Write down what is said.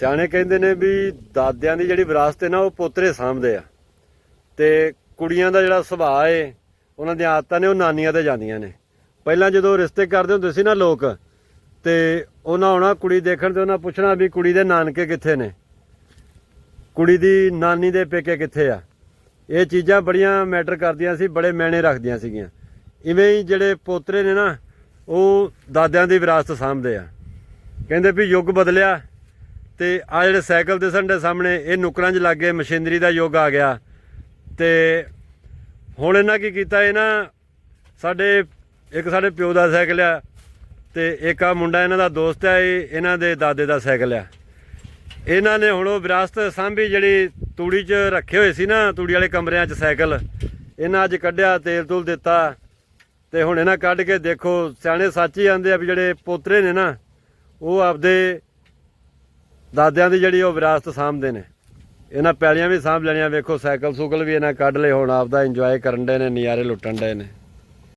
ਸਿਆਣੇ ਕਹਿੰਦੇ ਨੇ ਵੀ ਦਾਦਿਆਂ ਦੀ ਜਿਹੜੀ ਵਿਰਾਸਤ ਹੈ ਨਾ, ਉਹ ਪੋਤਰੇ ਸਾਂਭਦੇ ਆ। ਤੇ ਕੁੜੀਆਂ ਦਾ ਜਿਹੜਾ ਸੁਭਾਅ ਏ, ਉਹਨਾਂ ਦੀਆਂ ਆਦਤਾਂ ਨੇ, ਉਹ ਨਾਨੀਆਂ ਤੇ ਜਾਂਦੀਆਂ ਨੇ। ਪਹਿਲਾਂ ਜਦੋਂ ਰਿਸ਼ਤੇ ਕਰਦੇ ਹੁੰਦੇ ਸੀ ਨਾ ਲੋਕ, ਤੇ ਉਹਨਾਂ ਆਉਣਾ ਕੁੜੀ ਦੇਖਣ ਤੇ ਉਹਨਾਂ ਪੁੱਛਣਾ ਵੀ ਕੁੜੀ ਦੇ ਨਾਨਕੇ ਕਿੱਥੇ ਨੇ? ਕੁੜੀ ਦੀ ਨਾਨੀ ਦੇ ਪੇਕੇ ਕਿੱਥੇ ਆ? ਇਹ ਚੀਜ਼ਾਂ ਬੜੀਆਂ ਮੈਟਰ ਕਰਦੀਆਂ ਸੀ, ਬੜੇ ਮੈਨੇ ਰੱਖਦੀਆਂ ਸੀਗੀਆਂ। ਇਵੇਂ ਹੀ ਜਿਹੜੇ ਪੋਤਰੇ ਨੇ ਨਾ, ਉਹ ਦਾਦਿਆਂ ਦੀ ਵਿਰਾਸਤ ਸਾਂਭਦੇ ਆ। ਕਹਿੰਦੇ ਵੀ ਯੁੱਗ ਬਦਲਿਆ ਤੇ ਆ ਜਿਹੜੇ ਸਾਈਕਲ ਦੇ ਦੇ ਸਾਹਮਣੇ, ਇਹ ਨੁਕਰਾਂ 'ਚ ਲੱਗ ਗਏ, ਮਸ਼ੀਨਰੀ ਦਾ ਯੁੱਗ ਆ ਗਿਆ। ਤੇ ਹੁਣ ਇਹਨਾਂ ਕੀ ਕੀਤਾ, ਇਹ ਨਾ ਸਾਡੇ, ਇੱਕ ਸਾਡੇ ਪਿਓ ਦਾ ਸਾਈਕਲ ਆ ਤੇ ਇੱਕ ਆ ਮੁੰਡਾ ਇਹਨਾਂ ਦਾ ਦੋਸਤ ਆ, ਇਹ ਇਹਨਾਂ ਦੇ ਦਾਦੇ ਦਾ ਸਾਈਕਲ ਆ। ਇਹਨਾਂ ਨੇ ਹੁਣ ਉਹ ਵਿਰਾਸਤ ਸਾਂਭੀ ਜਿਹੜੀ ਤੂੜੀ 'ਚ ਰੱਖੇ ਹੋਏ ਸੀ ਨਾ, ਤੂੜੀ ਵਾਲੇ ਕਮਰਿਆਂ 'ਚ ਸਾਈਕਲ, ਇਹਨਾਂ ਅੱਜ ਕੱਢਿਆ, ਤੇਲ ਤੂਲ ਦਿੱਤਾ। ਤੇ ਹੁਣ ਇਹਨਾਂ ਕੱਢ ਕੇ ਦੇਖੋ, ਸਿਆਣੇ ਸੱਚ ਹੀ ਆਂਦੇ ਆ ਵੀ ਜਿਹੜੇ ਪੋਤਰੇ ਨੇ ਨਾ, ਉਹ ਆਪਦੇ ਦਾਦਿਆਂ ਦੀ ਜਿਹੜੀ ਉਹ ਵਿਰਾਸਤ ਸਾਂਭਦੇ ਨੇ। ਇਹਨਾਂ ਪੈਲੀਆਂ ਵੀ ਸਾਂਭ ਲੈਣੀਆਂ, ਵੇਖੋ ਸਾਈਕਲ ਸੁਕਲ ਵੀ ਇਹਨਾਂ ਕੱਢ ਲਏ, ਹੁਣ ਆਪਦਾ ਇੰਜੋਏ ਕਰਨ ਦੇ ਨੇ, ਨਜ਼ਾਰੇ ਲੁੱਟਣ ਦੇ ਨੇ।